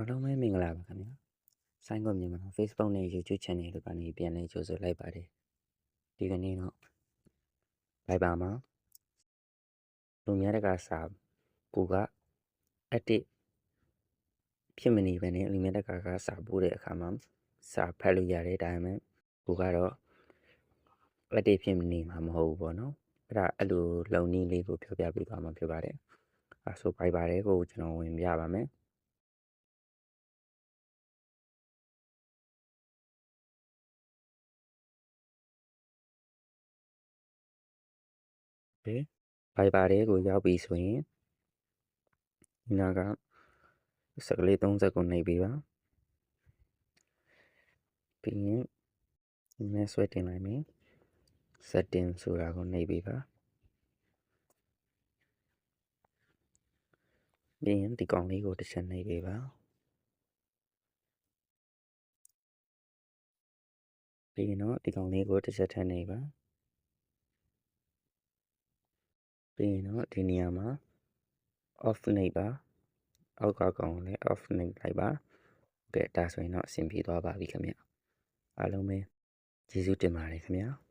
အားလုံးပဲမင်္ဂလာပါခင်ဗျာဆိုင်းကွန်မြန်မာ Facebook နဲ့ YouTube Channel တို့ကနေပြန်လည်ကြိုဆိုလိုက်ပါတယ်ဒီကနေ့တော့ဘိုင်ဘာမှာလူများတကစာကိုကအက်တစ်ဖြစ်မနေပဲနဲ့လူများတကကစာပို့တဲ့အခါမှာစာဖတ်လို့ရတယ်ဒါပေမဲ့ကိုကတော့အက်တစ်ဖြစ်မနေမှာမဟုတ်ဘူးပေါ့နော်အဲ့ဒါအဲ့လိုလုံနည်းလေးကိုပြောပြပေးသွားမှာဖြစ်ပါတယ်အဲဆိုဘိုင်ဘာတွေကိုကျွန်တော်ဝင်ပြပါမယ် တယ်။ Viber ထဲကိုရောက်ပြီဆိုရင်ဒီနာကစကလေး30ကိုနှိပ်ပေးပါ။ပြီးရင်ဒီမဲ့ဆွဲတင်လိုက်မယ်။ setting ဆိုတာကိုနှိပ်ပေးပါ။ပြီးရင်ဒီကောင်လေးကိုတစ်ချက်နှိပ်ပေးပါ။ပြီးရင်တော့ဒီကောင်လေးကိုတစ်ချက်ထပ်နှိပ် ပါ။ပြီးရင်တော့ဒီနေရာမှာ off နှိပ်ပါ။အောက်ကကောင်ကိုလည်း off နှိပ်လိုက်ပါ။ကဲဒါဆိုရင်တော့အဆင်ပြေသွားပါပြီခင်ဗျ။အားလုံးပဲကျေးဇူးတင်ပါတယ်ခင်ဗျာ။